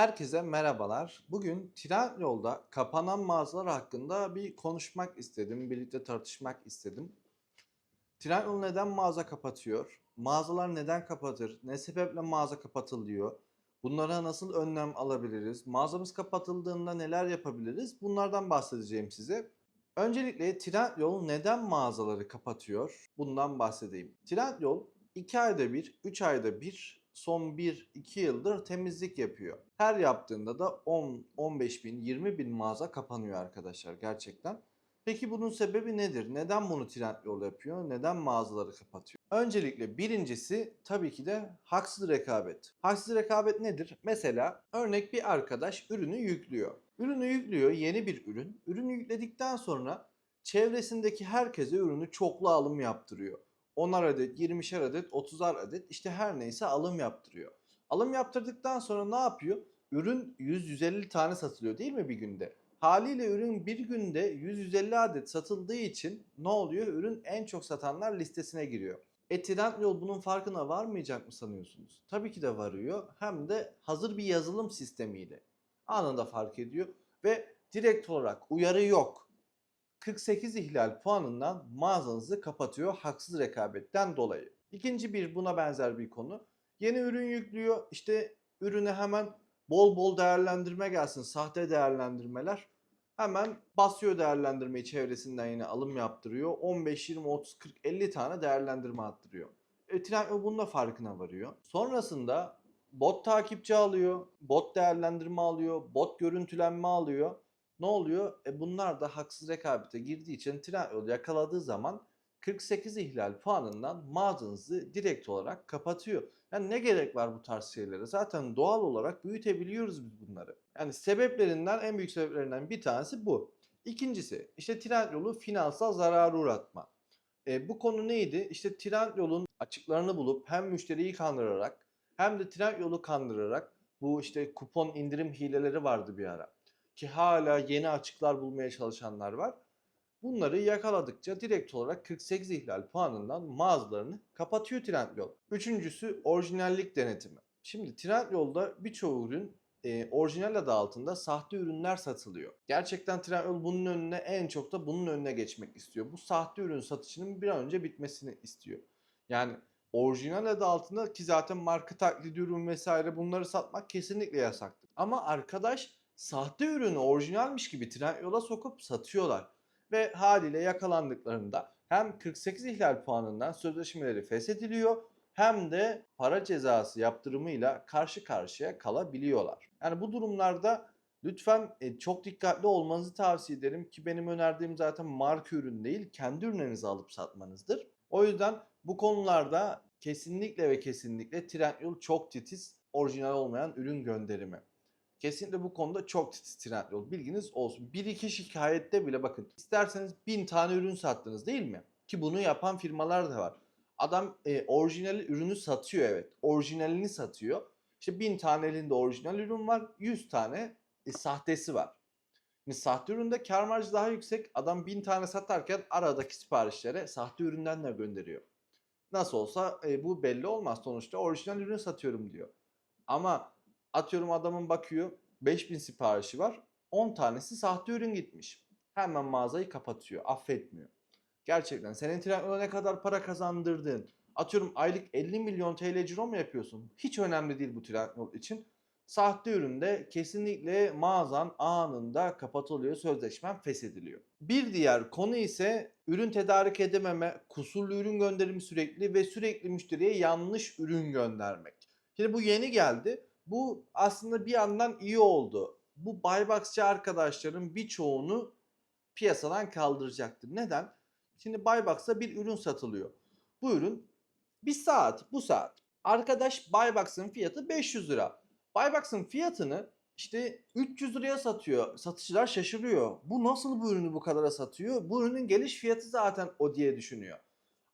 Herkese merhabalar. Bugün Trendyol'da kapanan mağazalar hakkında bir konuşmak istedim, birlikte tartışmak istedim. Trendyol neden mağaza kapatıyor? Mağazalar neden kapatır? Ne sebeple mağaza kapatılıyor? Bunlara nasıl önlem alabiliriz? Mağazamız kapatıldığında neler yapabiliriz? Bunlardan bahsedeceğim size. Öncelikle Trendyol neden mağazaları kapatıyor? Bundan bahsedeyim. Trendyol 2 ayda bir, 3 ayda bir son 1-2 yıldır temizlik yapıyor. Her yaptığında da 10, 15 bin, 20 bin mağaza kapanıyor arkadaşlar gerçekten. Peki bunun sebebi nedir? Neden bunu Trendyol yapıyor? Neden mağazaları kapatıyor? Öncelikle birincisi tabii ki de haksız rekabet. Haksız rekabet nedir? Mesela örnek bir arkadaş ürünü yüklüyor. Ürünü yüklüyor, yeni bir ürün. Ürünü yükledikten sonra çevresindeki herkese ürünü çoklu alım yaptırıyor. 10'ar adet, 20'şer adet, 30'ar adet işte her neyse alım yaptırıyor. Alım yaptırdıktan sonra ne yapıyor? Ürün 100-150 tane satılıyor değil mi bir günde? Haliyle ürün bir günde 100-150 adet satıldığı için ne oluyor? Ürün en çok satanlar listesine giriyor. E Trendyol bunun farkına varmayacak mı sanıyorsunuz? Tabii ki de varıyor. Hem de hazır bir yazılım sistemiyle. Anında fark ediyor ve direkt olarak uyarı yok. 48 ihlal puanından mağazanızı kapatıyor haksız rekabetten dolayı. İkinci bir buna benzer bir konu. Yeni ürün yüklüyor. İşte ürüne hemen bol bol değerlendirme gelsin. Sahte değerlendirmeler. Hemen basıyor değerlendirmeyi çevresinden yine alım yaptırıyor. 15, 20, 30, 40, 50 tane değerlendirme attırıyor. E, Trendyol bunun da farkına varıyor. Sonrasında bot takipçi alıyor, bot değerlendirme alıyor, bot görüntülenme alıyor. Ne oluyor? E bunlar da haksız rekabete girdiği için Trendyol yakaladığı zaman 48 ihlal puanından mağazanızı direkt olarak kapatıyor. Yani ne gerek var bu tarz şeylere? Zaten doğal olarak büyütebiliyoruz biz bunları. Yani sebeplerinden en büyük sebeplerinden bir tanesi bu. İkincisi işte Trendyol'u finansal zarara uğratma. E, bu konu neydi? İşte Trendyol'un açıklarını bulup hem müşteriyi kandırarak hem de Trendyol'u kandırarak bu işte kupon indirim hileleri vardı bir ara. Ki hala yeni açıklar bulmaya çalışanlar var. Bunları yakaladıkça direkt olarak 48 ihlal puanından mağazalarını kapatıyor Trendyol. Üçüncüsü orijinallik denetimi. Şimdi Trendyol'da birçoğu ürün e, orijinal adı altında sahte ürünler satılıyor. Gerçekten Trendyol bunun önüne en çok da bunun önüne geçmek istiyor. Bu sahte ürün satışının bir an önce bitmesini istiyor. Yani orijinal adı altında ki zaten marka taklidi ürün vesaire bunları satmak kesinlikle yasaktır. Ama arkadaş sahte ürünü orijinalmiş gibi Trendyol'a sokup satıyorlar. Ve haliyle yakalandıklarında hem 48 ihlal puanından sözleşmeleri feshediliyor hem de para cezası yaptırımıyla karşı karşıya kalabiliyorlar. Yani bu durumlarda lütfen e, çok dikkatli olmanızı tavsiye ederim ki benim önerdiğim zaten marka ürün değil kendi ürünlerinizi alıp satmanızdır. O yüzden bu konularda kesinlikle ve kesinlikle Trendyol çok titiz orijinal olmayan ürün gönderimi. Kesinlikle bu konuda çok titiz Trendyol. Bilginiz olsun. Bir iki şikayette bile bakın. isterseniz bin tane ürün sattınız değil mi? Ki bunu yapan firmalar da var. Adam e, orijinal ürünü satıyor evet. Orijinalini satıyor. İşte bin tane elinde orijinal ürün var. 100 tane e, sahtesi var. Şimdi sahte üründe kar marjı daha yüksek. Adam bin tane satarken aradaki siparişlere sahte üründen de gönderiyor. Nasıl olsa e, bu belli olmaz. Sonuçta orijinal ürün satıyorum diyor. Ama atıyorum adamın bakıyor 5000 siparişi var. 10 tanesi sahte ürün gitmiş. Hemen mağazayı kapatıyor. Affetmiyor. Gerçekten senin Trendyol'a ne kadar para kazandırdın. Atıyorum aylık 50 milyon TL ciro mu yapıyorsun? Hiç önemli değil bu Trendyol için. Sahte üründe kesinlikle mağazan anında kapatılıyor, sözleşmen feshediliyor. Bir diğer konu ise ürün tedarik edememe, kusurlu ürün gönderimi sürekli ve sürekli müşteriye yanlış ürün göndermek. Şimdi bu yeni geldi. Bu aslında bir yandan iyi oldu. Bu Buybox'çı arkadaşların birçoğunu piyasadan kaldıracaktır. Neden? Şimdi Buybox'a bir ürün satılıyor. Bu ürün bir saat, bu saat. Arkadaş Buybox'ın fiyatı 500 lira. Buybox'ın fiyatını işte 300 liraya satıyor. Satıcılar şaşırıyor. Bu nasıl bu ürünü bu kadara satıyor? Bu ürünün geliş fiyatı zaten o diye düşünüyor.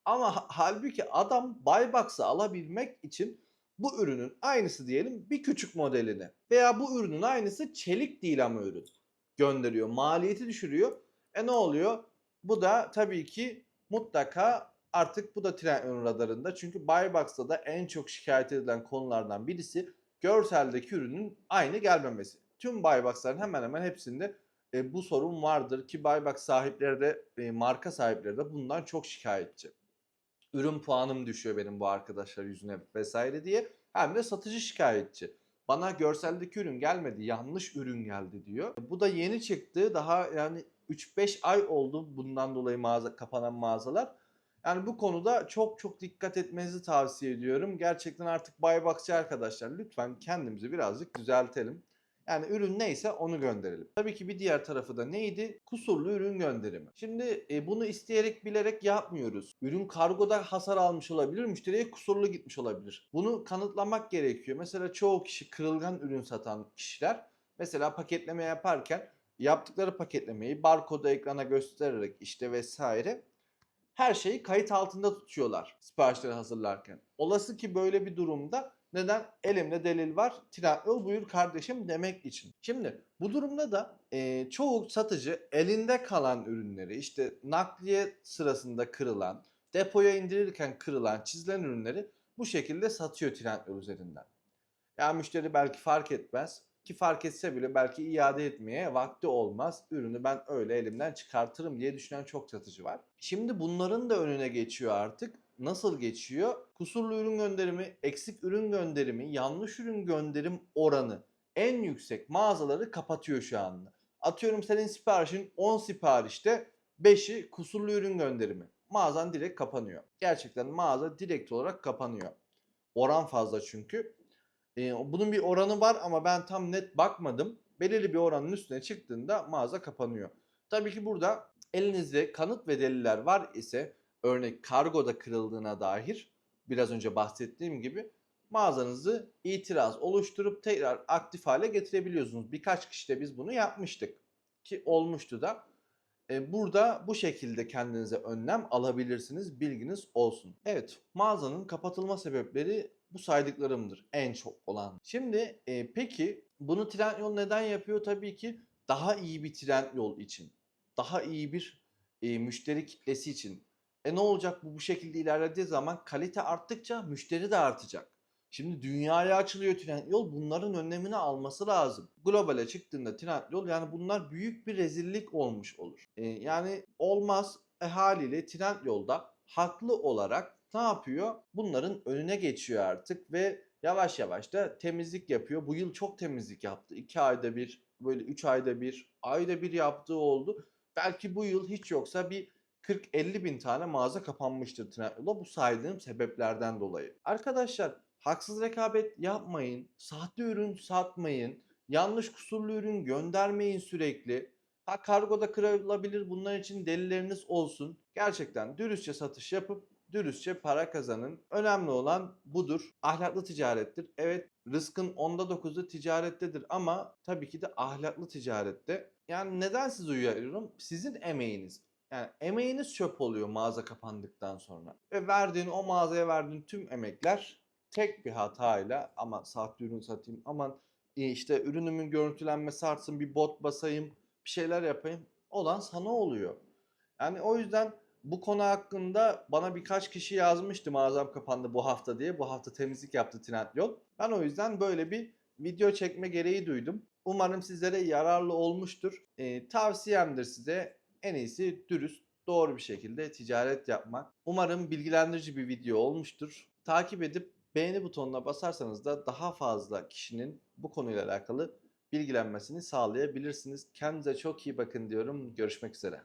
Ama halbuki adam Buybox'ı alabilmek için bu ürünün aynısı diyelim bir küçük modelini veya bu ürünün aynısı çelik değil ama ürün gönderiyor. Maliyeti düşürüyor. E ne oluyor? Bu da tabii ki mutlaka artık bu da Trendyol'un radarında. Çünkü Buybox'ta da en çok şikayet edilen konulardan birisi görseldeki ürünün aynı gelmemesi. Tüm buybox'ların hemen hemen hepsinde e, bu sorun vardır ki buybox sahipleri de e, marka sahipleri de bundan çok şikayetçi. Ürün puanım düşüyor benim bu arkadaşlar yüzüne vesaire diye. Hem de satıcı şikayetçi. Bana görseldeki ürün gelmedi, yanlış ürün geldi diyor. Bu da yeni çıktı. Daha yani 3-5 ay oldu bundan dolayı mağaza kapanan mağazalar. Yani bu konuda çok çok dikkat etmenizi tavsiye ediyorum. Gerçekten artık buyboxçı arkadaşlar lütfen kendimizi birazcık düzeltelim. Yani ürün neyse onu gönderelim. Tabii ki bir diğer tarafı da neydi? Kusurlu ürün gönderimi. Şimdi e, bunu isteyerek bilerek yapmıyoruz. Ürün kargoda hasar almış olabilir, müşteriye kusurlu gitmiş olabilir. Bunu kanıtlamak gerekiyor. Mesela çoğu kişi kırılgan ürün satan kişiler mesela paketleme yaparken yaptıkları paketlemeyi barkodu ekrana göstererek işte vesaire her şeyi kayıt altında tutuyorlar siparişleri hazırlarken. Olası ki böyle bir durumda neden? Elimde delil var. Trendyol buyur kardeşim demek için. Şimdi bu durumda da e, çoğu satıcı elinde kalan ürünleri işte nakliye sırasında kırılan, depoya indirirken kırılan, çizilen ürünleri bu şekilde satıyor Trendyol üzerinden. Yani müşteri belki fark etmez ki fark etse bile belki iade etmeye vakti olmaz. Ürünü ben öyle elimden çıkartırım diye düşünen çok satıcı var. Şimdi bunların da önüne geçiyor artık. Nasıl geçiyor? Kusurlu ürün gönderimi, eksik ürün gönderimi, yanlış ürün gönderim oranı en yüksek mağazaları kapatıyor şu anda. Atıyorum senin siparişin 10 siparişte 5'i kusurlu ürün gönderimi. Mağazan direkt kapanıyor. Gerçekten mağaza direkt olarak kapanıyor. Oran fazla çünkü. Ee, bunun bir oranı var ama ben tam net bakmadım. Belirli bir oranın üstüne çıktığında mağaza kapanıyor. Tabii ki burada elinizde kanıt ve deliller var ise örnek kargoda kırıldığına dair biraz önce bahsettiğim gibi mağazanızı itiraz oluşturup tekrar aktif hale getirebiliyorsunuz. Birkaç kişi de biz bunu yapmıştık ki olmuştu da. E, burada bu şekilde kendinize önlem alabilirsiniz. Bilginiz olsun. Evet mağazanın kapatılma sebepleri bu saydıklarımdır en çok olan. Şimdi e, peki bunu Trendyol neden yapıyor? Tabii ki daha iyi bir Trendyol için. Daha iyi bir e, müşteri kitlesi için. E ne olacak bu bu şekilde ilerlediği zaman kalite arttıkça müşteri de artacak. Şimdi dünyaya açılıyor Trendyol bunların önlemini alması lazım. Globale çıktığında Trendyol yani bunlar büyük bir rezillik olmuş olur. E, yani olmaz e, haliyle Trendyol'da haklı olarak ne yapıyor? Bunların önüne geçiyor artık ve yavaş yavaş da temizlik yapıyor. Bu yıl çok temizlik yaptı. 2 ayda bir, böyle 3 ayda bir, ayda bir yaptığı oldu. Belki bu yıl hiç yoksa bir 40-50 bin tane mağaza kapanmıştır Trendyol'da bu saydığım sebeplerden dolayı. Arkadaşlar haksız rekabet yapmayın, sahte ürün satmayın, yanlış kusurlu ürün göndermeyin sürekli. Ha kargoda kırılabilir bunlar için delilleriniz olsun. Gerçekten dürüstçe satış yapıp dürüstçe para kazanın. Önemli olan budur. Ahlaklı ticarettir. Evet rızkın onda dokuzu ticarettedir ama tabii ki de ahlaklı ticarette. Yani neden sizi uyarıyorum? Sizin emeğiniz. Yani emeğiniz çöp oluyor mağaza kapandıktan sonra. Ve verdiğin o mağazaya verdiğin tüm emekler tek bir hatayla aman sahte ürün satayım aman e, işte ürünümün görüntülenmesi artsın bir bot basayım bir şeyler yapayım olan sana oluyor. Yani o yüzden bu konu hakkında bana birkaç kişi yazmıştı mağazam kapandı bu hafta diye. Bu hafta temizlik yaptı Trendyol. Ben o yüzden böyle bir video çekme gereği duydum. Umarım sizlere yararlı olmuştur. Ee, tavsiyemdir size en iyisi dürüst, doğru bir şekilde ticaret yapmak. Umarım bilgilendirici bir video olmuştur. Takip edip beğeni butonuna basarsanız da daha fazla kişinin bu konuyla alakalı bilgilenmesini sağlayabilirsiniz. Kendinize çok iyi bakın diyorum. Görüşmek üzere.